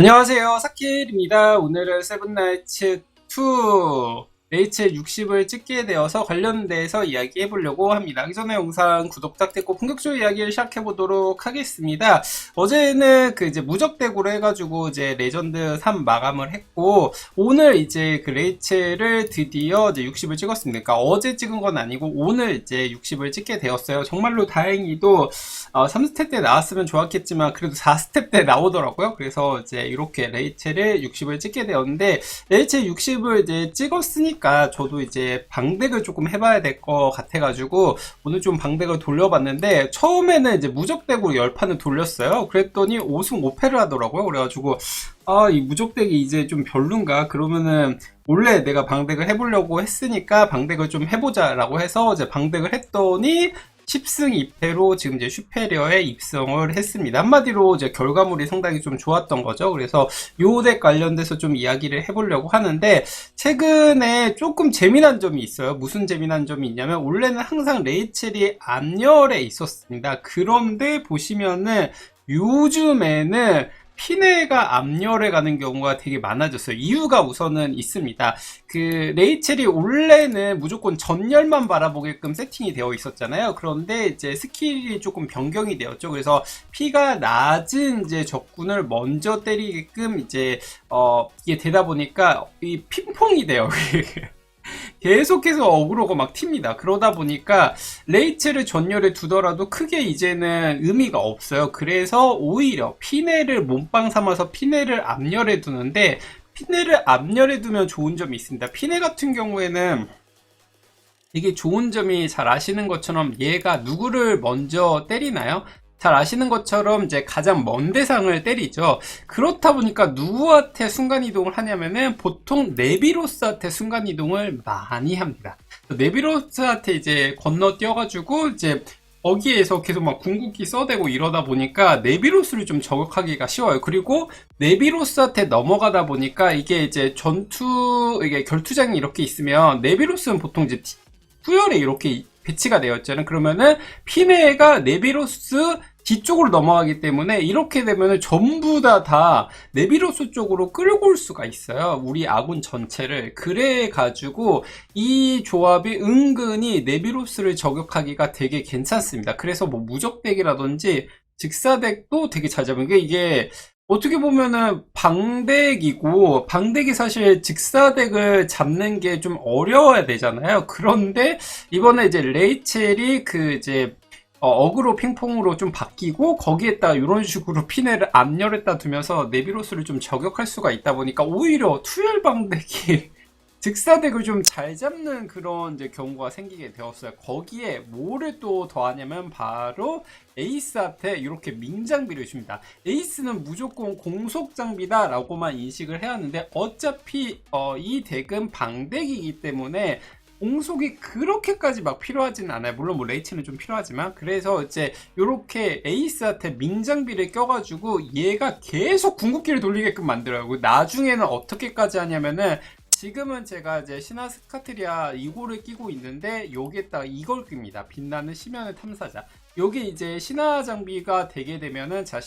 안녕하세요. 사킬입니다. 오늘은 세븐나이츠 2 레이첼 60을 찍게 되어서 관련돼서 이야기해 보려고 합니다. 그 전에 영상 구독 부탁드리고 본격적으로 이야기를 시작해 보도록 하겠습니다. 어제는 그 이제 무적대구로 해가지고 이제 레전드 3 마감을 했고 오늘 이제 그 레이첼을 드디어 이제 60을 찍었습니다. 그러니까 어제 찍은 건 아니고 오늘 이제 60을 찍게 되었어요. 정말로 다행히도 어, 3스텝 때 나왔으면 좋았겠지만 그래도 4스텝 때 나오더라고요. 그래서 이제 이렇게 레이첼을 60을 찍게 되었는데 레이첼 60을 이제 찍었으니까 저도 이제 방덱을 조금 해봐야 될 것 같아가지고 오늘 좀 방덱을 돌려봤는데 처음에는 이제 무적덱으로 열판을 돌렸어요. 그랬더니 5승 5패를 하더라고요. 그래가지고 아 이 무적덱이 이제 좀 별론가 그러면은 원래 내가 방덱을 해보려고 했으니까 방덱을 좀 해보자라고 해서 이제 방덱을 했더니 10승 2패로 지금 이제 슈페리어에 입성을 했습니다. 한마디로 이제 결과물이 상당히 좀 좋았던 거죠. 그래서 요 덱 관련돼서 좀 이야기를 해보려고 하는데 최근에 조금 재미난 점이 있어요. 무슨 재미난 점이 있냐면 원래는 항상 레이첼이 암열에 있었습니다. 그런데 보시면은 요즘에는 피네가 암열에 가는 경우가 되게 많아졌어요. 이유가 우선은 있습니다. 그 레이첼이 원래는 무조건 전열만 바라보게끔 세팅이 되어 있었잖아요. 그런데 이제 스킬이 조금 변경이 되었죠. 그래서 피가 낮은 이제 적군을 먼저 때리게끔 이제 어 이게 되다 보니까 이 핑퐁이 돼요. 계속해서 어그로가 막 튑니다. 그러다 보니까 레이첼을 전열에 두더라도 크게 이제는 의미가 없어요. 그래서 오히려 피네를 몸빵 삼아서 피네를 앞열에 두는데 피네를 앞열에 두면 좋은 점이 있습니다. 피네 같은 경우에는 이게 좋은 점이 잘 아시는 것처럼 얘가 누구를 먼저 때리나요? 잘 아시는 것처럼 이제 가장 먼 대상을 때리죠. 그렇다 보니까 누구한테 순간이동을 하냐면은 보통 네비로스한테 순간이동을 많이 합니다. 네비로스한테 이제 건너 뛰어가지고 이제 거기에서 계속 막 궁극기 써대고 이러다 보니까 네비로스를 좀 저격하기가 쉬워요. 그리고 네비로스한테 넘어가다 보니까 이게 이제 전투, 이게 결투장이 이렇게 있으면 네비로스는 보통 이제 후열에 이렇게 배치가 되어 있잖아요. 그러면은 피네가 네비로스 뒤쪽으로 넘어가기 때문에 이렇게 되면 전부 다 다 네비로스 쪽으로 끌고 올 수가 있어요. 우리 아군 전체를. 그래 가지고 이 조합이 은근히 네비로스를 저격하기가 되게 괜찮습니다. 그래서 뭐 무적덱이라든지 직사덱도 되게 잘 잡은 게 이게 어떻게 보면은 방덱이고 방덱이 사실 직사덱을 잡는 게 좀 어려워야 되잖아요. 그런데 이번에 이제 레이첼이 그 이제 어, 그로 핑퐁으로 좀 바뀌고 거기에다 이런 식으로 피네를 앞열에다 두면서 네비로스를 좀 저격할 수가 있다 보니까 오히려 투열 방덱이 직사덱을 좀 잘 잡는 그런 이제 경우가 생기게 되었어요. 거기에 뭐를 또 더하냐면 바로 에이스한테 이렇게 민장비를 줍니다. 에이스는 무조건 공속 장비다라고만 인식을 해야 하는데 어차피 어, 이 덱은 방덱이기 때문에 공속이 그렇게까지 막 필요하지는 않아요. 물론 뭐 레이치는 좀 필요하지만 그래서 이제 이렇게 에이스한테 민장비를 껴가지고 얘가 계속 궁극기를 돌리게끔 만들어요. 나중에는 어떻게까지 하냐면은 지금은 제가 이제 신화 스카트리아 이고를 끼고 있는데 여기에다가 이걸 낍니다. 빛나는 심연의 탐사자. 여기 이제 신화 장비가 되게 되면은 자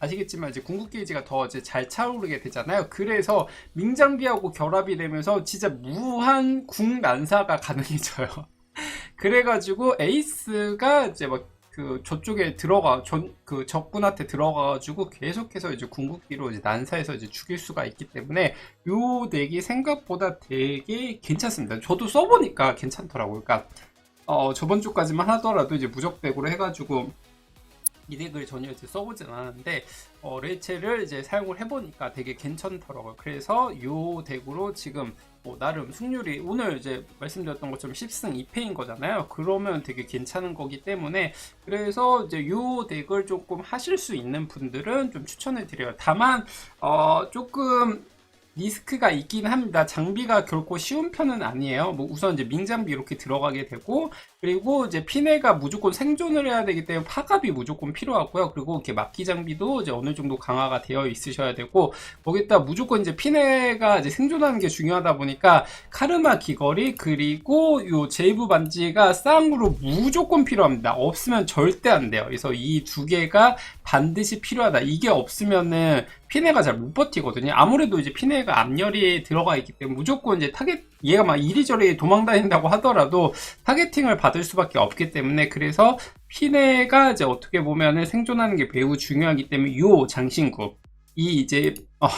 아시겠지만 이제 궁극 게이지가 더 이제 잘 차오르게 되잖아요. 그래서 민장비하고 결합이 되면서 진짜 무한 궁 난사가 가능해져요. 그래가지고 에이스가 이제 뭐그 저쪽에 들어가 전 그 적군한테 들어가가지고 계속해서 이제 궁극기로 이제 난사해서 이제 죽일 수가 있기 때문에 요 덱이 생각보다 되게 괜찮습니다. 저도 써보니까 괜찮더라고요. 그러니까 어 저번 주까지만 하더라도 이제 무적 덱으로 해가지고 이 덱을 전혀 이제 써보진 않았는데 어, 레이첼을 이제 사용을 해보니까 되게 괜찮더라고요. 그래서 이 덱으로 지금 뭐 나름 승률이 오늘 이제 말씀드렸던 것처럼 10승 2패인 거잖아요. 그러면 되게 괜찮은 거기 때문에 그래서 이제 이 덱을 조금 하실 수 있는 분들은 좀 추천을 드려요. 다만 어, 조금 리스크가 있긴 합니다. 장비가 결코 쉬운 편은 아니에요. 뭐 우선 이제 민장비 이렇게 들어가게 되고 그리고 이제 피네가 무조건 생존을 해야 되기 때문에 파갑이 무조건 필요하고요. 그리고 이렇게 막기 장비도 이제 어느 정도 강화가 되어 있으셔야 되고 거기다 무조건 이제 피네가 이제 생존하는 게 중요하다 보니까 카르마 귀걸이 그리고 요 제이브 반지가 쌍으로 무조건 필요합니다. 없으면 절대 안 돼요. 그래서 이 두 개가 반드시 필요하다. 이게 없으면은 피네가 잘 못 버티거든요. 아무래도 이제 피네가 앞열이 들어가 있기 때문에 무조건 이제 타겟, 얘가 막 이리저리 도망다닌다고 하더라도 타겟팅을 받을 수밖에 없기 때문에 그래서 피네가 이제 어떻게 보면은 생존하는 게 매우 중요하기 때문에 요 장신구, 이 이제, 어,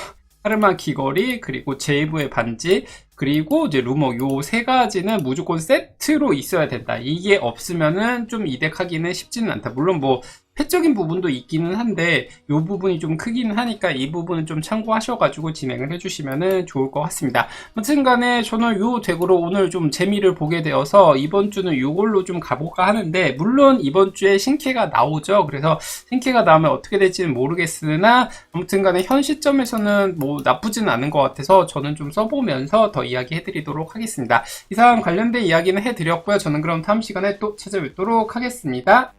카르마 귀걸이, 그리고 제이브의 반지, 그리고 이제 루머 요 세 가지는 무조건 세트로 있어야 된다. 이게 없으면은 좀 이덱하기는 쉽지는 않다. 물론 뭐 패적인 부분도 있기는 한데 요 부분이 좀 크기는 하니까 이 부분은 좀 참고하셔가지고 진행을 해주시면은 좋을 것 같습니다. 아무튼 간에 저는 요 덱으로 오늘 좀 재미를 보게 되어서 이번 주는 요걸로 좀 가볼까 하는데 물론 이번 주에 신캐가 나오죠. 그래서 신캐가 나오면 어떻게 될지는 모르겠으나 아무튼 간에 현 시점에서는 뭐 나쁘지는 않은 것 같아서 저는 좀 써보면서 더 이야기 해드리도록 하겠습니다. 이상 관련된 이야기는 해드렸고요. 저는 그럼 다음 시간에 또 찾아뵙도록 하겠습니다.